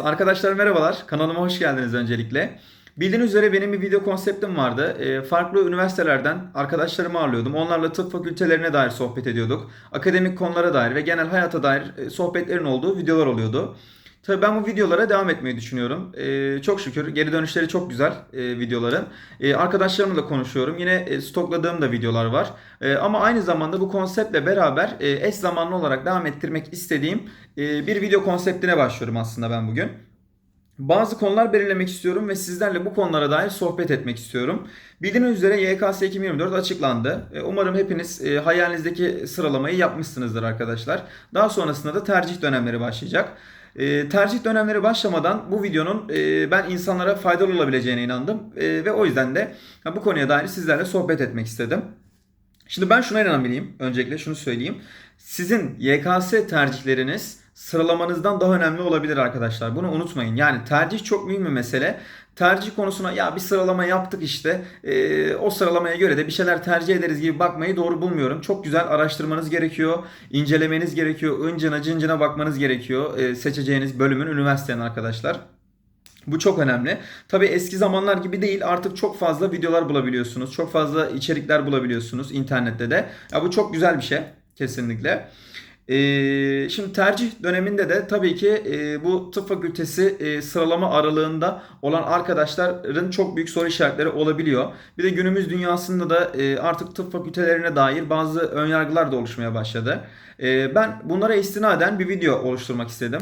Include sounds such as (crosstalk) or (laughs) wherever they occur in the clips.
Arkadaşlar merhabalar. Kanalıma hoş geldiniz öncelikle. Bildiğiniz üzere benim bir video konseptim vardı. Ee, farklı üniversitelerden arkadaşlarımı ağırlıyordum. Onlarla tıp fakültelerine dair sohbet ediyorduk. Akademik konulara dair ve genel hayata dair e, sohbetlerin olduğu videolar oluyordu. Tabii ben bu videolara devam etmeyi düşünüyorum. Ee, çok şükür geri dönüşleri çok güzel e, videoların. E, arkadaşlarımla konuşuyorum. Yine e, stokladığım da videolar var. E, ama aynı zamanda bu konseptle beraber e, eş zamanlı olarak devam ettirmek istediğim e, bir video konseptine başlıyorum aslında ben bugün. Bazı konular belirlemek istiyorum ve sizlerle bu konulara dair sohbet etmek istiyorum. Bildiğiniz üzere YKS 2024 açıklandı. E, Umarım hepiniz e, hayalinizdeki sıralamayı yapmışsınızdır arkadaşlar. Daha sonrasında da tercih dönemleri başlayacak. E, tercih dönemleri başlamadan bu videonun e, ben insanlara faydalı olabileceğine inandım. E, ve o yüzden de ha, bu konuya dair sizlerle sohbet etmek istedim. Şimdi ben şuna inanmalıyım. Öncelikle şunu söyleyeyim. Sizin YKS tercihleriniz sıralamanızdan daha önemli olabilir arkadaşlar. Bunu unutmayın. Yani tercih çok mühim bir mesele. Tercih konusuna ya bir sıralama yaptık işte e, o sıralamaya göre de bir şeyler tercih ederiz gibi bakmayı doğru bulmuyorum. Çok güzel araştırmanız gerekiyor, incelemeniz gerekiyor, ıncına cıncına bakmanız gerekiyor e, seçeceğiniz bölümün üniversitenin arkadaşlar. Bu çok önemli. Tabii eski zamanlar gibi değil artık çok fazla videolar bulabiliyorsunuz. Çok fazla içerikler bulabiliyorsunuz internette de. Ya bu çok güzel bir şey kesinlikle. Ee, şimdi tercih döneminde de tabii ki e, bu tıp fakültesi e, sıralama aralığında olan arkadaşların çok büyük soru işaretleri olabiliyor. Bir de günümüz dünyasında da e, artık tıp fakültelerine dair bazı önyargılar da oluşmaya başladı. Ben bunlara istinaden bir video oluşturmak istedim.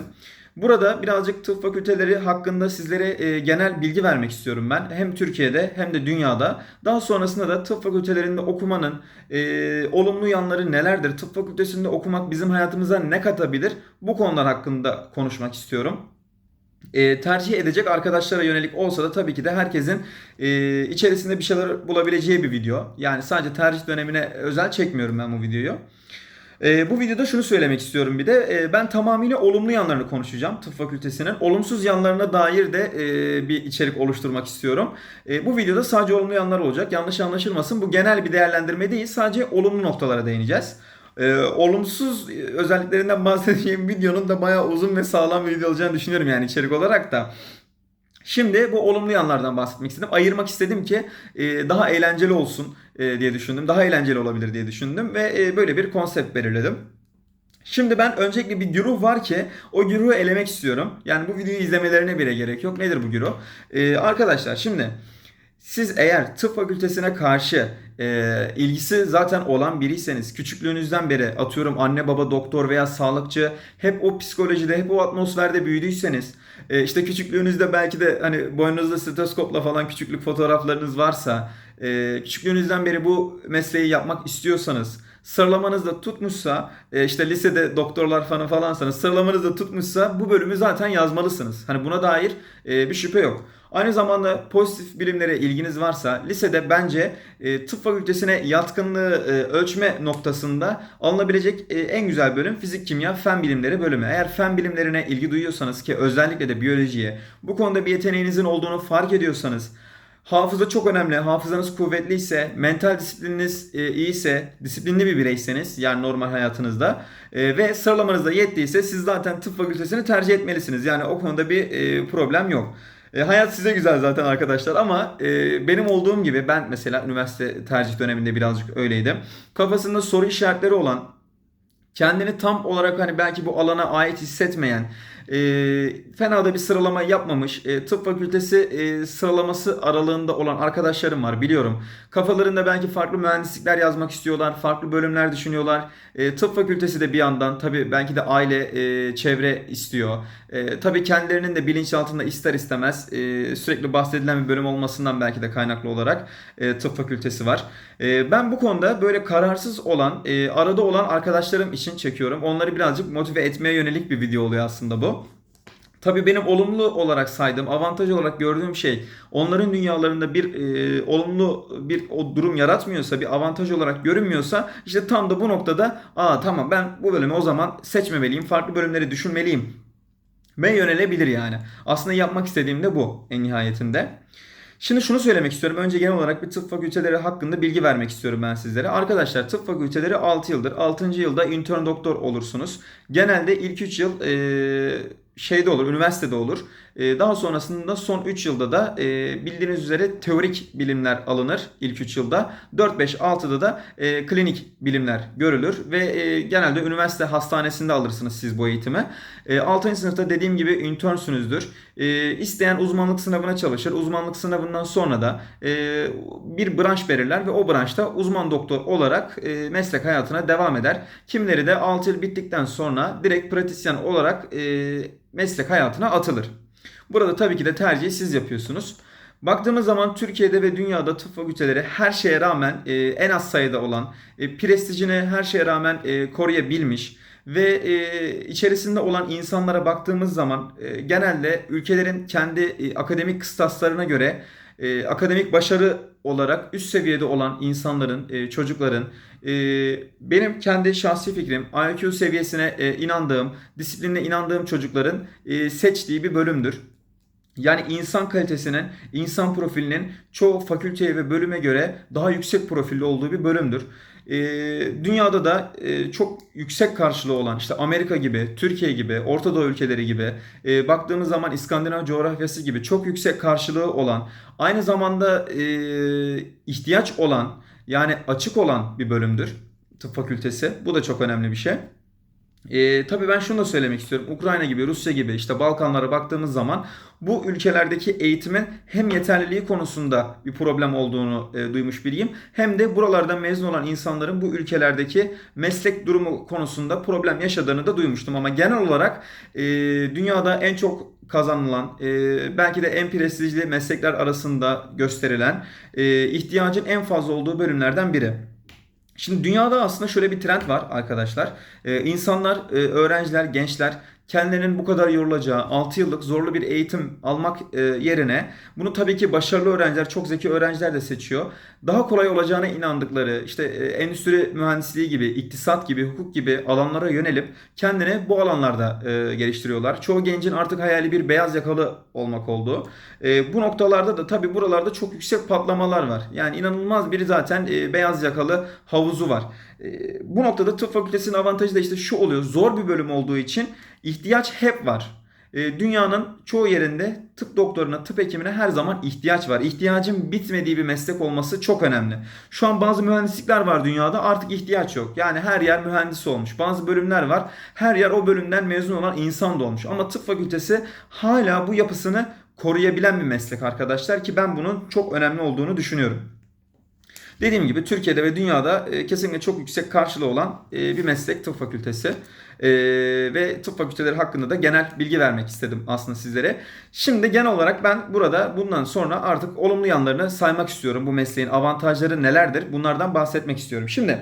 Burada birazcık tıp fakülteleri hakkında sizlere e, genel bilgi vermek istiyorum ben. Hem Türkiye'de hem de dünyada. Daha sonrasında da tıp fakültelerinde okumanın e, olumlu yanları nelerdir? Tıp fakültesinde okumak bizim hayatımıza ne katabilir? Bu konular hakkında konuşmak istiyorum. E, tercih edecek arkadaşlara yönelik olsa da tabii ki de herkesin e, içerisinde bir şeyler bulabileceği bir video. Yani sadece tercih dönemine özel çekmiyorum ben bu videoyu. E, bu videoda şunu söylemek istiyorum bir de. E, ben tamamıyla olumlu yanlarını konuşacağım tıp fakültesinin. Olumsuz yanlarına dair de e, bir içerik oluşturmak istiyorum. E, bu videoda sadece olumlu yanlar olacak. Yanlış anlaşılmasın. Bu genel bir değerlendirme değil. Sadece olumlu noktalara değineceğiz. E, olumsuz özelliklerinden bahsedeceğim (laughs) videonun da bayağı uzun ve sağlam bir video olacağını düşünüyorum yani içerik olarak da. Şimdi bu olumlu yanlardan bahsetmek istedim. Ayırmak istedim ki e, daha eğlenceli olsun e, diye düşündüm. Daha eğlenceli olabilir diye düşündüm ve e, böyle bir konsept belirledim. Şimdi ben öncelikle bir güruh var ki o güruhu elemek istiyorum. Yani bu videoyu izlemelerine bile gerek yok. Nedir bu güruh? Ee, arkadaşlar şimdi siz eğer tıp fakültesine karşı e, ilgisi zaten olan biriyseniz küçüklüğünüzden beri atıyorum anne baba doktor veya sağlıkçı hep o psikolojide hep o atmosferde büyüdüyseniz e, işte küçüklüğünüzde belki de hani boynunuzda stetoskopla falan küçüklük fotoğraflarınız varsa e, küçüklüğünüzden beri bu mesleği yapmak istiyorsanız sıralamanız da tutmuşsa e, işte lisede doktorlar falan falansanız sıralamanız da tutmuşsa bu bölümü zaten yazmalısınız. Hani buna dair e, bir şüphe yok. Aynı zamanda pozitif bilimlere ilginiz varsa lisede bence e, tıp fakültesine yatkınlığı ölçme noktasında alınabilecek en güzel bölüm fizik, kimya, fen bilimleri bölümü. Eğer fen bilimlerine ilgi duyuyorsanız ki özellikle de biyolojiye bu konuda bir yeteneğinizin olduğunu fark ediyorsanız Hafıza çok önemli. Hafızanız kuvvetliyse, mental disiplininiz e, iyiyse, disiplinli bir bireyseniz yani normal hayatınızda e, ve sıralamanız da yettiyse siz zaten tıp fakültesini tercih etmelisiniz. Yani o konuda bir e, problem yok. E, hayat size güzel zaten arkadaşlar ama e, benim olduğum gibi ben mesela üniversite tercih döneminde birazcık öyleydim. Kafasında soru işaretleri olan, kendini tam olarak hani belki bu alana ait hissetmeyen, e, fena da bir sıralama yapmamış. E, tıp fakültesi e, sıralaması aralığında olan arkadaşlarım var biliyorum. Kafalarında belki farklı mühendislikler yazmak istiyorlar. Farklı bölümler düşünüyorlar. E, tıp fakültesi de bir yandan tabii belki de aile, e, çevre istiyor. E, tabii kendilerinin de bilinçaltında ister istemez e, sürekli bahsedilen bir bölüm olmasından belki de kaynaklı olarak e, tıp fakültesi var. E, ben bu konuda böyle kararsız olan, e, arada olan arkadaşlarım için çekiyorum. Onları birazcık motive etmeye yönelik bir video oluyor aslında bu. Tabii benim olumlu olarak saydığım, avantaj olarak gördüğüm şey onların dünyalarında bir e, olumlu bir o durum yaratmıyorsa, bir avantaj olarak görünmüyorsa işte tam da bu noktada aa tamam ben bu bölümü o zaman seçmemeliyim, farklı bölümleri düşünmeliyim ve yönelebilir yani. Aslında yapmak istediğim de bu en nihayetinde. Şimdi şunu söylemek istiyorum. Önce genel olarak bir tıp fakülteleri hakkında bilgi vermek istiyorum ben sizlere. Arkadaşlar tıp fakülteleri 6 yıldır. 6. yılda intern doktor olursunuz. Genelde ilk 3 yıl e, şeyde olur, üniversitede olur. E, daha sonrasında son 3 yılda da e, bildiğiniz üzere teorik bilimler alınır ilk 3 yılda. 4, 5, 6'da da e, klinik bilimler görülür ve e, genelde üniversite hastanesinde alırsınız siz bu eğitimi. E, 6. sınıfta dediğim gibi internsünüzdür. İsteyen uzmanlık sınavına çalışır. Uzmanlık sınavından sonra da bir branş verirler ve o branşta uzman doktor olarak meslek hayatına devam eder. Kimileri de 6 yıl bittikten sonra direkt pratisyen olarak meslek hayatına atılır. Burada tabii ki de tercihi siz yapıyorsunuz. Baktığımız zaman Türkiye'de ve dünyada tıp fakülteleri her şeye rağmen e, en az sayıda olan, e, prestijini her şeye rağmen e, koruyabilmiş ve e, içerisinde olan insanlara baktığımız zaman e, genelde ülkelerin kendi e, akademik kıstaslarına göre e, akademik başarı olarak üst seviyede olan insanların, e, çocukların e, benim kendi şahsi fikrim IQ seviyesine e, inandığım, disiplinine inandığım çocukların e, seçtiği bir bölümdür. Yani insan kalitesinin, insan profilinin çoğu fakülteye ve bölüme göre daha yüksek profilli olduğu bir bölümdür. Ee, dünyada da e, çok yüksek karşılığı olan işte Amerika gibi, Türkiye gibi, Orta Doğu ülkeleri gibi e, baktığımız zaman İskandinav coğrafyası gibi çok yüksek karşılığı olan aynı zamanda e, ihtiyaç olan yani açık olan bir bölümdür tıp fakültesi. Bu da çok önemli bir şey. E, tabii ben şunu da söylemek istiyorum. Ukrayna gibi, Rusya gibi işte Balkanlara baktığımız zaman bu ülkelerdeki eğitimin hem yeterliliği konusunda bir problem olduğunu e, duymuş biriyim. Hem de buralardan mezun olan insanların bu ülkelerdeki meslek durumu konusunda problem yaşadığını da duymuştum. Ama genel olarak e, dünyada en çok kazanılan, e, belki de en prestijli meslekler arasında gösterilen, e, ihtiyacın en fazla olduğu bölümlerden biri. Şimdi dünyada aslında şöyle bir trend var arkadaşlar. Ee, insanlar, e, öğrenciler, gençler kendilerinin bu kadar yorulacağı 6 yıllık zorlu bir eğitim almak e, yerine bunu tabii ki başarılı öğrenciler, çok zeki öğrenciler de seçiyor. Daha kolay olacağına inandıkları işte e, endüstri mühendisliği gibi, iktisat gibi, hukuk gibi alanlara yönelip kendini bu alanlarda e, geliştiriyorlar. Çoğu gencin artık hayali bir beyaz yakalı olmak oldu. Bu noktalarda da tabii buralarda çok yüksek patlamalar var. Yani inanılmaz bir zaten beyaz yakalı havuzu var. Bu noktada tıp fakültesinin avantajı da işte şu oluyor. Zor bir bölüm olduğu için ihtiyaç hep var. E, dünyanın çoğu yerinde tıp doktoruna, tıp hekimine her zaman ihtiyaç var. İhtiyacın bitmediği bir meslek olması çok önemli. Şu an bazı mühendislikler var dünyada artık ihtiyaç yok. Yani her yer mühendis olmuş. Bazı bölümler var. Her yer o bölümden mezun olan insan da olmuş. Ama tıp fakültesi hala bu yapısını koruyabilen bir meslek arkadaşlar ki ben bunun çok önemli olduğunu düşünüyorum. Dediğim gibi Türkiye'de ve dünyada e, kesinlikle çok yüksek karşılığı olan e, bir meslek tıp fakültesi. E, ve tıp fakülteleri hakkında da genel bilgi vermek istedim aslında sizlere. Şimdi genel olarak ben burada bundan sonra artık olumlu yanlarını saymak istiyorum. Bu mesleğin avantajları nelerdir? Bunlardan bahsetmek istiyorum. Şimdi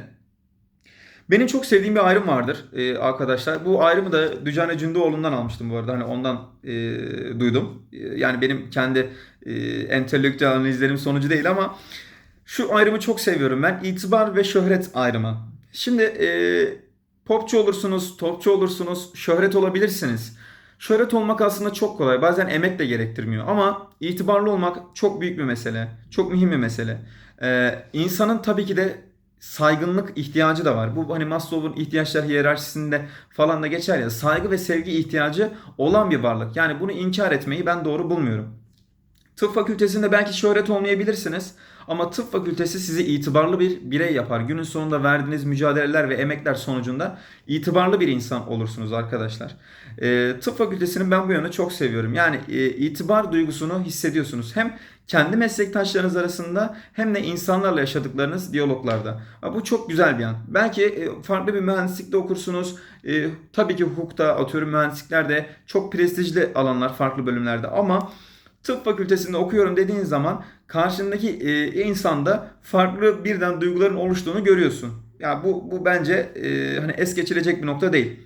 benim çok sevdiğim bir ayrım vardır e, arkadaşlar. Bu ayrımı da Dücane Cündoğlu'ndan almıştım bu arada. Hani ondan e, duydum. E, yani benim kendi e, entelektüel analizlerim sonucu değil ama şu ayrımı çok seviyorum ben. İtibar ve şöhret ayrımı. Şimdi e, popçu olursunuz, topçu olursunuz, şöhret olabilirsiniz. Şöhret olmak aslında çok kolay. Bazen emek de gerektirmiyor. Ama itibarlı olmak çok büyük bir mesele. Çok mühim bir mesele. Ee, insanın tabii ki de saygınlık ihtiyacı da var. Bu hani Maslow'un ihtiyaçlar hiyerarşisinde falan da geçer ya. Saygı ve sevgi ihtiyacı olan bir varlık. Yani bunu inkar etmeyi ben doğru bulmuyorum. Tıp fakültesinde belki şöhret olmayabilirsiniz. Ama tıp fakültesi sizi itibarlı bir birey yapar. Günün sonunda verdiğiniz mücadeleler ve emekler sonucunda itibarlı bir insan olursunuz arkadaşlar. E, tıp fakültesinin ben bu yönü çok seviyorum. Yani e, itibar duygusunu hissediyorsunuz. Hem kendi meslektaşlarınız arasında hem de insanlarla yaşadıklarınız diyaloglarda. Bu çok güzel bir yan. Belki e, farklı bir mühendislikte okursunuz. E, tabii ki hukukta, atıyorum mühendisliklerde çok prestijli alanlar farklı bölümlerde ama tıp fakültesinde okuyorum dediğin zaman karşındaki e, insanda farklı birden duyguların oluştuğunu görüyorsun. Ya bu bu bence e, hani es geçilecek bir nokta değil.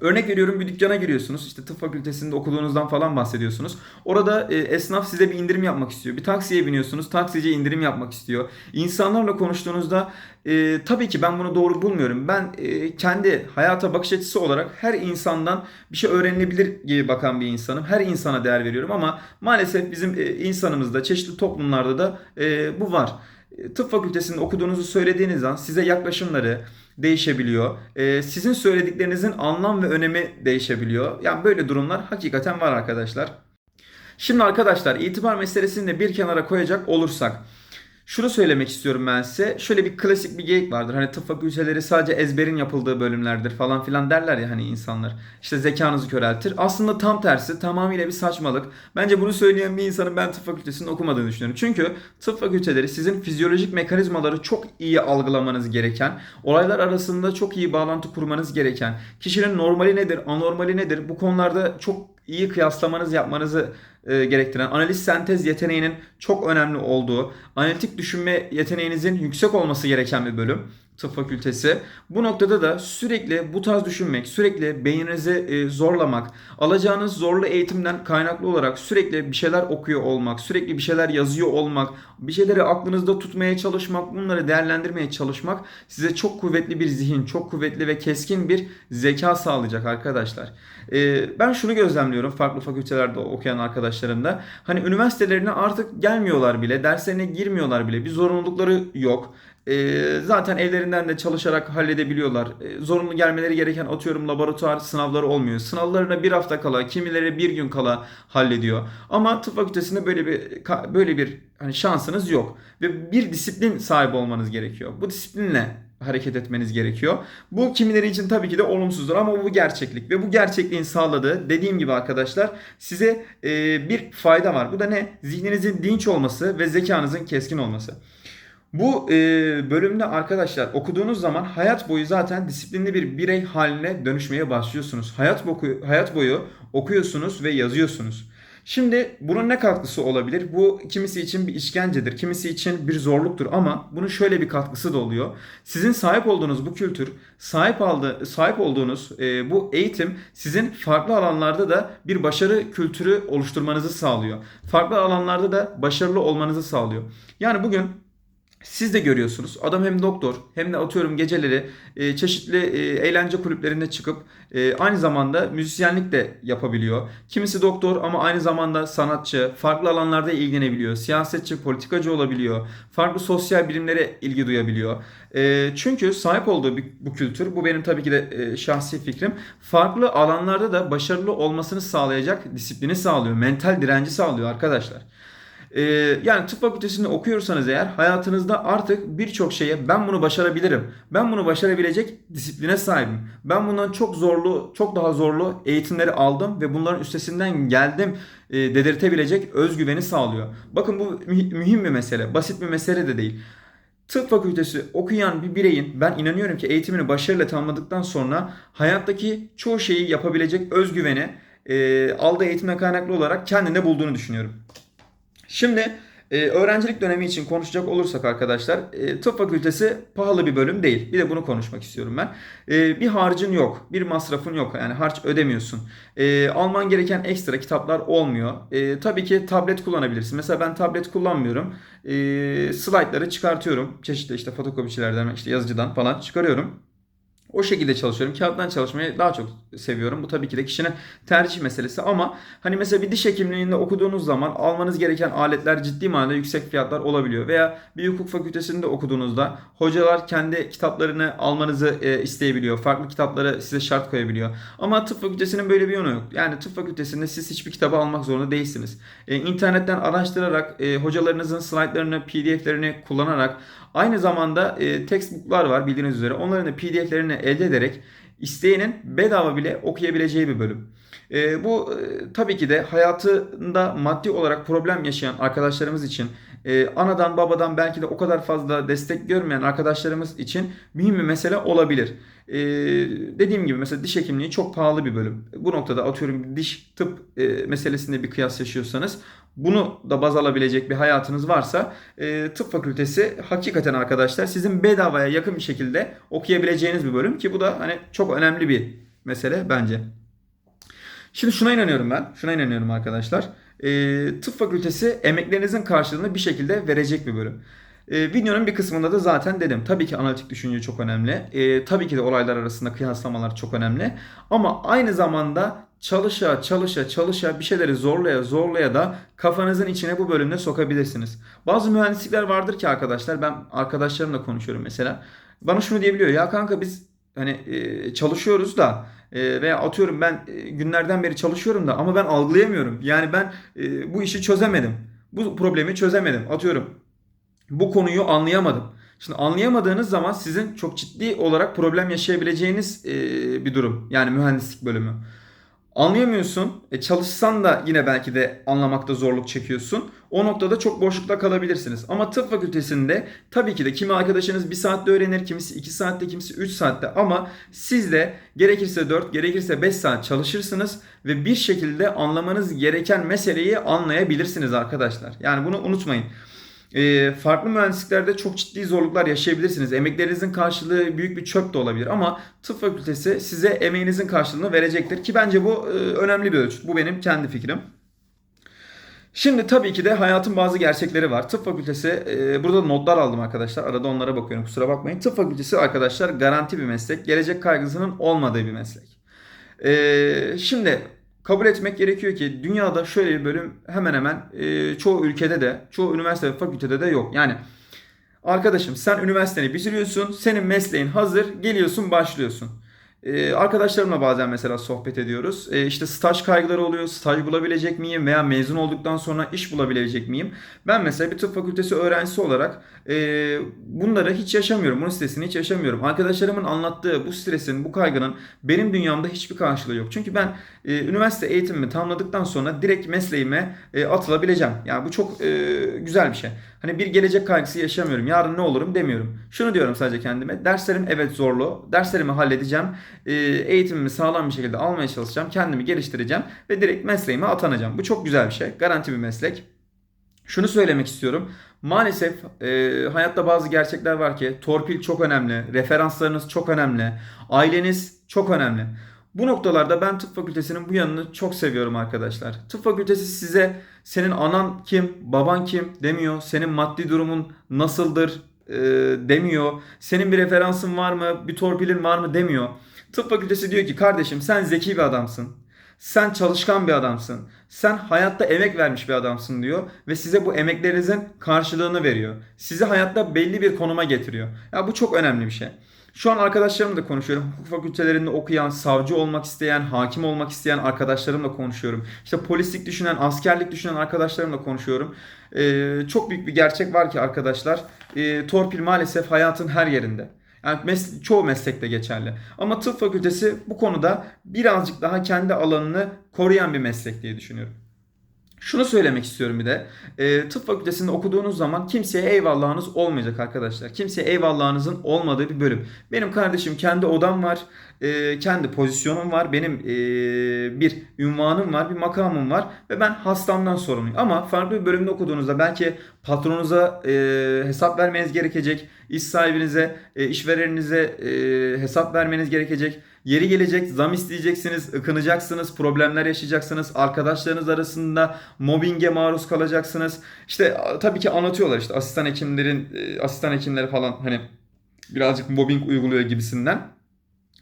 Örnek veriyorum bir dükkana giriyorsunuz. İşte tıp fakültesinde okuduğunuzdan falan bahsediyorsunuz. Orada e, esnaf size bir indirim yapmak istiyor. Bir taksiye biniyorsunuz. Taksici indirim yapmak istiyor. İnsanlarla konuştuğunuzda e, tabii ki ben bunu doğru bulmuyorum. Ben e, kendi hayata bakış açısı olarak her insandan bir şey öğrenilebilir gibi bakan bir insanım. Her insana değer veriyorum ama maalesef bizim e, insanımızda çeşitli toplumlarda da e, bu var. E, tıp fakültesinde okuduğunuzu söylediğiniz an size yaklaşımları değişebiliyor. E, sizin söylediklerinizin anlam ve önemi değişebiliyor. Yani böyle durumlar hakikaten var arkadaşlar. Şimdi arkadaşlar itibar meselesini de bir kenara koyacak olursak şunu söylemek istiyorum ben size. Şöyle bir klasik bir geyik vardır. Hani tıp fakülteleri sadece ezberin yapıldığı bölümlerdir falan filan derler ya hani insanlar. İşte zekanızı köreltir. Aslında tam tersi tamamıyla bir saçmalık. Bence bunu söyleyen bir insanın ben tıp fakültesini okumadığını düşünüyorum. Çünkü tıp fakülteleri sizin fizyolojik mekanizmaları çok iyi algılamanız gereken, olaylar arasında çok iyi bağlantı kurmanız gereken, kişinin normali nedir, anormali nedir bu konularda çok iyi kıyaslamanız yapmanızı e, gerektiren analiz sentez yeteneğinin çok önemli olduğu, analitik düşünme yeteneğinizin yüksek olması gereken bir bölüm tıp fakültesi. Bu noktada da sürekli bu tarz düşünmek, sürekli beyninizi e, zorlamak, alacağınız zorlu eğitimden kaynaklı olarak sürekli bir şeyler okuyor olmak, sürekli bir şeyler yazıyor olmak, bir şeyleri aklınızda tutmaya çalışmak, bunları değerlendirmeye çalışmak size çok kuvvetli bir zihin, çok kuvvetli ve keskin bir zeka sağlayacak arkadaşlar. E, ben şunu gözlemliyorum farklı fakültelerde okuyan arkadaşlarımda. Hani üniversitelerine artık gelmiyorlar bile, derslerine girmiyorlar bile. Bir zorunlulukları yok. E, zaten evlerinden de çalışarak halledebiliyorlar. E, zorunlu gelmeleri gereken atıyorum laboratuvar sınavları olmuyor. Sınavlarına bir hafta kala, kimileri bir gün kala hallediyor. Ama tıp fakültesinde böyle bir böyle bir hani şansınız yok ve bir disiplin sahibi olmanız gerekiyor. Bu disiplinle hareket etmeniz gerekiyor. Bu kimileri için tabii ki de olumsuzdur ama bu gerçeklik ve bu gerçekliğin sağladığı dediğim gibi arkadaşlar size e, bir fayda var. Bu da ne? Zihninizin dinç olması ve zekanızın keskin olması. Bu e, bölümde arkadaşlar okuduğunuz zaman hayat boyu zaten disiplinli bir birey haline dönüşmeye başlıyorsunuz. Hayat boyu, hayat boyu okuyorsunuz ve yazıyorsunuz. Şimdi bunun ne katkısı olabilir? Bu kimisi için bir işkencedir, kimisi için bir zorluktur ama bunun şöyle bir katkısı da oluyor. Sizin sahip olduğunuz bu kültür, sahip aldığı, sahip olduğunuz e, bu eğitim sizin farklı alanlarda da bir başarı kültürü oluşturmanızı sağlıyor. Farklı alanlarda da başarılı olmanızı sağlıyor. Yani bugün siz de görüyorsunuz. Adam hem doktor hem de atıyorum geceleri e, çeşitli e, eğlence kulüplerinde çıkıp e, aynı zamanda müzisyenlik de yapabiliyor. Kimisi doktor ama aynı zamanda sanatçı, farklı alanlarda ilgilenebiliyor. Siyasetçi, politikacı olabiliyor. Farklı sosyal bilimlere ilgi duyabiliyor. E, çünkü sahip olduğu bir, bu kültür, bu benim tabii ki de e, şahsi fikrim. Farklı alanlarda da başarılı olmasını sağlayacak disiplini sağlıyor. Mental direnci sağlıyor arkadaşlar. Ee, yani tıp fakültesinde okuyorsanız eğer hayatınızda artık birçok şeye ben bunu başarabilirim. Ben bunu başarabilecek disipline sahibim. Ben bundan çok zorlu, çok daha zorlu eğitimleri aldım ve bunların üstesinden geldim e, dedirtebilecek özgüveni sağlıyor. Bakın bu mühim bir mesele. Basit bir mesele de değil. Tıp fakültesi okuyan bir bireyin ben inanıyorum ki eğitimini başarıyla tamamladıktan sonra hayattaki çoğu şeyi yapabilecek özgüveni e, aldığı eğitimle kaynaklı olarak kendinde bulduğunu düşünüyorum. Şimdi e, öğrencilik dönemi için konuşacak olursak arkadaşlar e, tıp fakültesi pahalı bir bölüm değil. Bir de bunu konuşmak istiyorum ben. E, bir harcın yok, bir masrafın yok. Yani harç ödemiyorsun. E, alman gereken ekstra kitaplar olmuyor. E, tabii ki tablet kullanabilirsin. Mesela ben tablet kullanmıyorum. E, slaytları çıkartıyorum. Çeşitli işte fotokopicilerden, işte yazıcıdan falan çıkarıyorum. O şekilde çalışıyorum. Kağıttan çalışmayı daha çok seviyorum. Bu tabii ki de kişinin tercih meselesi ama hani mesela bir diş hekimliğinde okuduğunuz zaman almanız gereken aletler ciddi manada yüksek fiyatlar olabiliyor. Veya bir hukuk fakültesinde okuduğunuzda hocalar kendi kitaplarını almanızı e, isteyebiliyor. Farklı kitapları size şart koyabiliyor. Ama tıp fakültesinin böyle bir yönü yok. Yani tıp fakültesinde siz hiçbir kitabı almak zorunda değilsiniz. E, internetten araştırarak e, hocalarınızın slaytlarını, pdf'lerini kullanarak Aynı zamanda e, textbook'lar var bildiğiniz üzere. Onların da pdf'lerini elde ederek isteyenin bedava bile okuyabileceği bir bölüm. E, bu e, tabii ki de hayatında maddi olarak problem yaşayan arkadaşlarımız için, e, anadan babadan belki de o kadar fazla destek görmeyen arkadaşlarımız için mühim bir mesele olabilir. E, dediğim gibi mesela diş hekimliği çok pahalı bir bölüm. Bu noktada atıyorum diş tıp e, meselesinde bir kıyas yaşıyorsanız bunu da baz alabilecek bir hayatınız varsa e, tıp fakültesi hakikaten arkadaşlar sizin bedavaya yakın bir şekilde okuyabileceğiniz bir bölüm ki bu da hani çok önemli bir mesele bence. Şimdi şuna inanıyorum ben. Şuna inanıyorum arkadaşlar. E, tıp fakültesi emeklerinizin karşılığını bir şekilde verecek bir bölüm. E, videonun bir kısmında da zaten dedim. Tabii ki analitik düşünce çok önemli. E, tabii ki de olaylar arasında kıyaslamalar çok önemli. Ama aynı zamanda çalışa çalışa çalışa bir şeyleri zorlaya zorlaya da kafanızın içine bu bölümde sokabilirsiniz. Bazı mühendislikler vardır ki arkadaşlar ben arkadaşlarımla konuşuyorum mesela. Bana şunu diyebiliyor ya kanka biz hani e, çalışıyoruz da e, veya atıyorum ben e, günlerden beri çalışıyorum da ama ben algılayamıyorum. Yani ben e, bu işi çözemedim. Bu problemi çözemedim. Atıyorum bu konuyu anlayamadım. Şimdi anlayamadığınız zaman sizin çok ciddi olarak problem yaşayabileceğiniz e, bir durum. Yani mühendislik bölümü. Anlayamıyorsun. E, çalışsan da yine belki de anlamakta zorluk çekiyorsun. O noktada çok boşlukta kalabilirsiniz. Ama tıp fakültesinde tabii ki de kimi arkadaşınız 1 saatte öğrenir, kimisi 2 saatte, kimisi 3 saatte ama siz de gerekirse 4, gerekirse 5 saat çalışırsınız ve bir şekilde anlamanız gereken meseleyi anlayabilirsiniz arkadaşlar. Yani bunu unutmayın. E, farklı mühendisliklerde çok ciddi zorluklar yaşayabilirsiniz. Emeklerinizin karşılığı büyük bir çöp de olabilir ama tıp fakültesi size emeğinizin karşılığını verecektir ki bence bu e, önemli bir ölçüt. Bu benim kendi fikrim. Şimdi tabii ki de hayatın bazı gerçekleri var. Tıp fakültesi, e, burada notlar aldım arkadaşlar. Arada onlara bakıyorum kusura bakmayın. Tıp fakültesi arkadaşlar garanti bir meslek. Gelecek kaygısının olmadığı bir meslek. E, şimdi kabul etmek gerekiyor ki dünyada şöyle bir bölüm hemen hemen e, çoğu ülkede de, çoğu üniversite ve fakültede de yok. Yani arkadaşım sen üniversiteni bitiriyorsun, senin mesleğin hazır, geliyorsun başlıyorsun. Ee, arkadaşlarımla bazen mesela sohbet ediyoruz. Ee, işte staj kaygıları oluyor. Staj bulabilecek miyim veya mezun olduktan sonra iş bulabilecek miyim? Ben mesela bir tıp fakültesi öğrencisi olarak e, bunları hiç yaşamıyorum. Bunun stresini hiç yaşamıyorum. Arkadaşlarımın anlattığı bu stresin, bu kaygının benim dünyamda hiçbir karşılığı yok. Çünkü ben e, üniversite eğitimimi tamamladıktan sonra direkt mesleğime e, atılabileceğim. Yani bu çok e, güzel bir şey. Hani bir gelecek kaygısı yaşamıyorum. Yarın ne olurum demiyorum. Şunu diyorum sadece kendime. Derslerim evet zorlu. Derslerimi halledeceğim. E, eğitimimi sağlam bir şekilde almaya çalışacağım. Kendimi geliştireceğim ve direkt mesleğime atanacağım. Bu çok güzel bir şey. Garanti bir meslek. Şunu söylemek istiyorum. Maalesef e, hayatta bazı gerçekler var ki torpil çok önemli, referanslarınız çok önemli, aileniz çok önemli. Bu noktalarda ben tıp fakültesinin bu yanını çok seviyorum arkadaşlar. Tıp fakültesi size senin anan kim, baban kim demiyor. Senin maddi durumun nasıldır e, demiyor. Senin bir referansın var mı, bir torpilin var mı demiyor. Tıp fakültesi diyor ki kardeşim sen zeki bir adamsın. Sen çalışkan bir adamsın. Sen hayatta emek vermiş bir adamsın diyor ve size bu emeklerinizin karşılığını veriyor. Sizi hayatta belli bir konuma getiriyor. Ya bu çok önemli bir şey. Şu an arkadaşlarımla da konuşuyorum. Hukuk fakültelerinde okuyan, savcı olmak isteyen, hakim olmak isteyen arkadaşlarımla konuşuyorum. İşte polislik düşünen, askerlik düşünen arkadaşlarımla konuşuyorum. Ee, çok büyük bir gerçek var ki arkadaşlar. e, torpil maalesef hayatın her yerinde. Yani mes- çoğu meslekte geçerli. Ama tıp fakültesi bu konuda birazcık daha kendi alanını koruyan bir meslek diye düşünüyorum. Şunu söylemek istiyorum bir de. E, tıp fakültesinde okuduğunuz zaman kimseye eyvallahınız olmayacak arkadaşlar. Kimseye eyvallahınızın olmadığı bir bölüm. Benim kardeşim kendi odam var. E, kendi pozisyonum var. Benim e, bir ünvanım var. Bir makamım var. Ve ben hastamdan sorumluyum. Ama farklı bir bölümde okuduğunuzda belki patronunuza e, hesap vermeniz gerekecek. iş sahibinize, e, işvereninize e, hesap vermeniz gerekecek. Yeri gelecek zam isteyeceksiniz, ıkınacaksınız, problemler yaşayacaksınız. Arkadaşlarınız arasında mobbinge maruz kalacaksınız. İşte tabii ki anlatıyorlar işte asistan hekimlerin, asistan hekimleri falan hani birazcık mobbing uyguluyor gibisinden.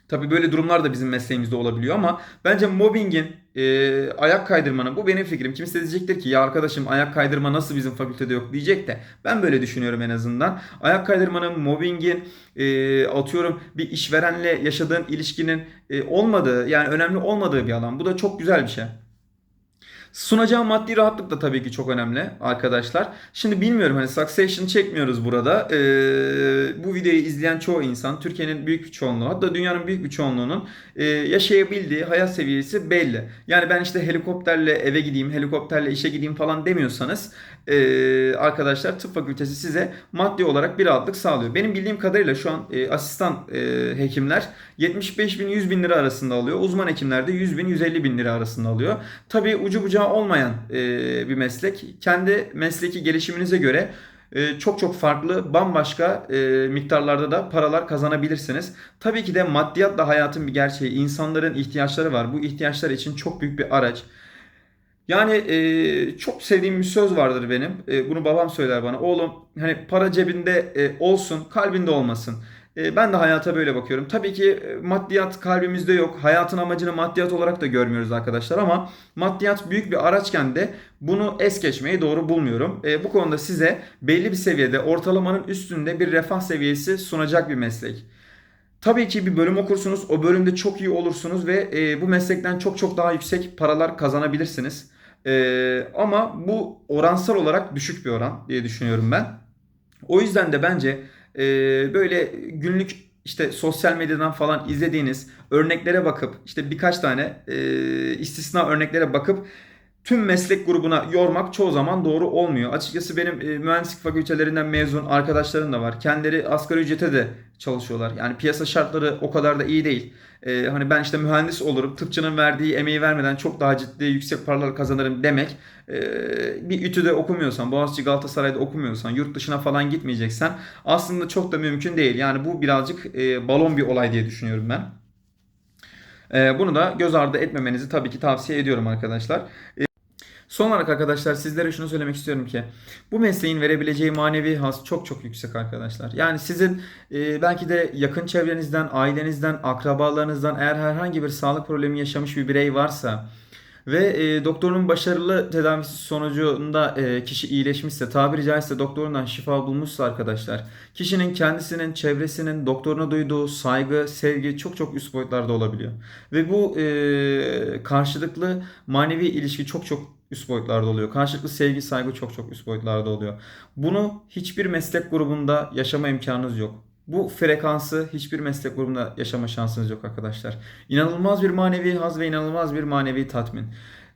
Tabii böyle durumlar da bizim mesleğimizde olabiliyor ama bence mobbingin e, ayak kaydırmanın bu benim fikrim. Kimse diyecektir ki ya arkadaşım ayak kaydırma nasıl bizim fakültede yok diyecek de ben böyle düşünüyorum en azından. Ayak kaydırmanın, mobbingin e, atıyorum bir işverenle yaşadığın ilişkinin e, olmadığı yani önemli olmadığı bir alan. Bu da çok güzel bir şey. Sunacağım maddi rahatlık da tabii ki çok önemli arkadaşlar. Şimdi bilmiyorum hani Succession çekmiyoruz burada. Ee, bu videoyu izleyen çoğu insan, Türkiye'nin büyük bir çoğunluğu hatta dünyanın büyük bir çoğunluğunun e, yaşayabildiği hayat seviyesi belli. Yani ben işte helikopterle eve gideyim, helikopterle işe gideyim falan demiyorsanız e, arkadaşlar tıp fakültesi size maddi olarak bir rahatlık sağlıyor. Benim bildiğim kadarıyla şu an e, asistan e, hekimler 75 bin 100 bin lira arasında alıyor. Uzman hekimler de 100 bin 150 bin lira arasında alıyor. Tabii ucu bucağı olmayan e, bir meslek. Kendi mesleki gelişiminize göre e, çok çok farklı bambaşka e, miktarlarda da paralar kazanabilirsiniz. Tabii ki de maddiyat da hayatın bir gerçeği. İnsanların ihtiyaçları var. Bu ihtiyaçlar için çok büyük bir araç. Yani e, çok sevdiğim bir söz vardır benim. E, bunu babam söyler bana. Oğlum hani para cebinde e, olsun, kalbinde olmasın. E, ben de hayata böyle bakıyorum. Tabii ki e, maddiyat kalbimizde yok. Hayatın amacını maddiyat olarak da görmüyoruz arkadaşlar ama maddiyat büyük bir araçken de bunu es geçmeyi doğru bulmuyorum. E, bu konuda size belli bir seviyede ortalamanın üstünde bir refah seviyesi sunacak bir meslek. Tabii ki bir bölüm okursunuz. O bölümde çok iyi olursunuz ve e, bu meslekten çok çok daha yüksek paralar kazanabilirsiniz. E, ama bu oransal olarak düşük bir oran diye düşünüyorum ben. O yüzden de bence e, böyle günlük işte sosyal medyadan falan izlediğiniz örneklere bakıp işte birkaç tane e, istisna örneklere bakıp tüm meslek grubuna yormak çoğu zaman doğru olmuyor. Açıkçası benim e, mühendislik fakültelerinden mezun arkadaşlarım da var. Kendileri asgari ücrete de çalışıyorlar. Yani piyasa şartları o kadar da iyi değil. E, hani ben işte mühendis olurum, tıpçının verdiği emeği vermeden çok daha ciddi yüksek paralar kazanırım demek. E, bir İTÜ'de okumuyorsan, Boğaziçi Galatasaray'da okumuyorsan, yurt dışına falan gitmeyeceksen aslında çok da mümkün değil. Yani bu birazcık e, balon bir olay diye düşünüyorum ben. E, bunu da göz ardı etmemenizi tabii ki tavsiye ediyorum arkadaşlar. Son olarak arkadaşlar sizlere şunu söylemek istiyorum ki bu mesleğin verebileceği manevi haz çok çok yüksek arkadaşlar. Yani sizin e, belki de yakın çevrenizden, ailenizden, akrabalarınızdan eğer herhangi bir sağlık problemi yaşamış bir birey varsa ve e, doktorun başarılı tedavisi sonucunda e, kişi iyileşmişse, tabiri caizse doktorundan şifa bulmuşsa arkadaşlar, kişinin kendisinin, çevresinin doktoruna duyduğu saygı, sevgi çok çok üst boyutlarda olabiliyor. Ve bu e, karşılıklı manevi ilişki çok çok üst boyutlarda oluyor. Karşılıklı sevgi, saygı çok çok üst boyutlarda oluyor. Bunu hiçbir meslek grubunda yaşama imkanınız yok. Bu frekansı hiçbir meslek grubunda yaşama şansınız yok arkadaşlar. İnanılmaz bir manevi haz ve inanılmaz bir manevi tatmin.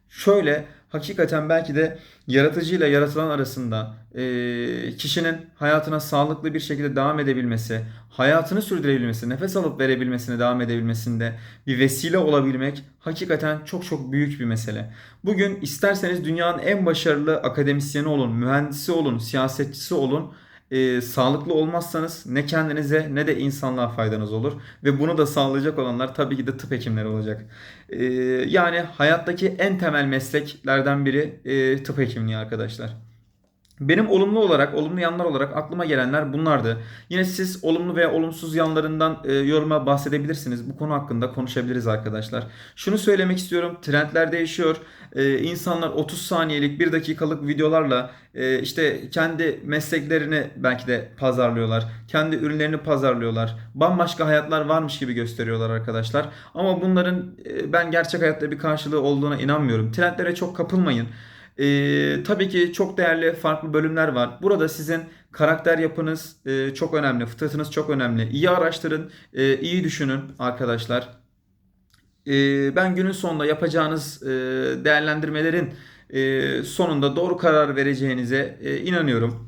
Şöyle hakikaten belki de yaratıcıyla yaratılan arasında e, kişinin hayatına sağlıklı bir şekilde devam edebilmesi, hayatını sürdürebilmesi, nefes alıp verebilmesine devam edebilmesinde bir vesile olabilmek hakikaten çok çok büyük bir mesele. Bugün isterseniz dünyanın en başarılı akademisyeni olun, mühendisi olun, siyasetçisi olun e, sağlıklı olmazsanız ne kendinize ne de insanlığa faydanız olur. Ve bunu da sağlayacak olanlar tabii ki de tıp hekimleri olacak. E, yani hayattaki en temel mesleklerden biri e, tıp hekimliği arkadaşlar. Benim olumlu olarak, olumlu yanlar olarak aklıma gelenler bunlardı. Yine siz olumlu veya olumsuz yanlarından e, yoruma bahsedebilirsiniz. Bu konu hakkında konuşabiliriz arkadaşlar. Şunu söylemek istiyorum. Trendler değişiyor. E, insanlar 30 saniyelik, 1 dakikalık videolarla e, işte kendi mesleklerini belki de pazarlıyorlar. Kendi ürünlerini pazarlıyorlar. Bambaşka hayatlar varmış gibi gösteriyorlar arkadaşlar. Ama bunların e, ben gerçek hayatta bir karşılığı olduğuna inanmıyorum. Trendlere çok kapılmayın. Ee, tabii ki çok değerli farklı bölümler var. Burada sizin karakter yapınız e, çok önemli, fıtratınız çok önemli. İyi araştırın, e, iyi düşünün arkadaşlar. E, ben günün sonunda yapacağınız e, değerlendirmelerin e, sonunda doğru karar vereceğinize e, inanıyorum.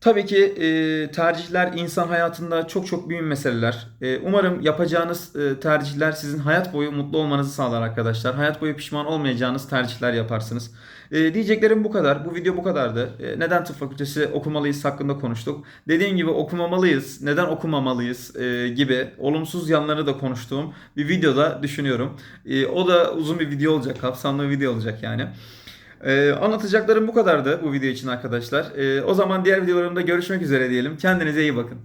Tabii ki e, tercihler insan hayatında çok çok büyük meseleler. E, umarım yapacağınız e, tercihler sizin hayat boyu mutlu olmanızı sağlar arkadaşlar. Hayat boyu pişman olmayacağınız tercihler yaparsınız. E, diyeceklerim bu kadar. Bu video bu kadardı. E, neden tıp fakültesi okumalıyız hakkında konuştuk. Dediğim gibi okumamalıyız, neden okumamalıyız e, gibi olumsuz yanları da konuştuğum bir videoda düşünüyorum. E, o da uzun bir video olacak, kapsamlı bir video olacak yani. Ee, anlatacaklarım bu kadardı bu video için arkadaşlar. Ee, o zaman diğer videolarımda görüşmek üzere diyelim. Kendinize iyi bakın.